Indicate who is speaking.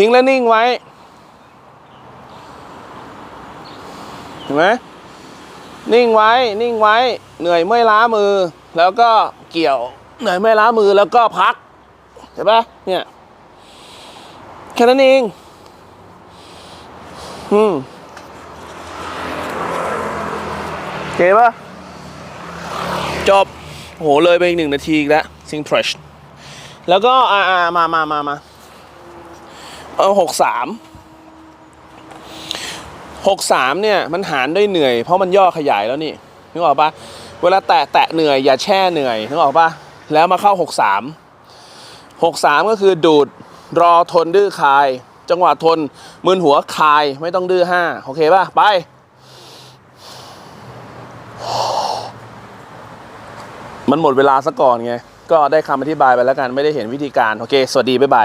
Speaker 1: ทิ้งแล้วนิ่งไว้ เห็นไหมนิ่งไว้ นิ่งไว้ เหนื่อยเมื่อยล้ามือ แล้วก็เกี่ยว เหนื่อยเมื่อยล้ามือแล้วก็พักเห็นปะเนี่ย แค่นั้นเอง อืมโอเคปะจบ โห เลยไปอีกหนึ่งนาทีอีกแล้วซิง p รชแล้วก็ อ่าอ่ามามามามา เอาหกสามหกสามเนี่ยมันหารด้วยเหนื่อย เพราะมันย่อขยายแล้วนี่นึกออกปะเวลาแตะแตะเหนื่อยอย่าแช่เหนื่อยนึกออกปะแล้วมาเข้าหกสามหกสามก็คือดูดรอทนดื้อคาย จังหวะทนมืนหัวคายไม่ต้องดื้อห้าโอเคป่ะไปมันหมดเวลาซะก่อนไง ก็ได้คำอธิบายไปแล้วกัน ไม่ได้เห็นวิธีการ โอเค สวัสดี บ๊ายบาย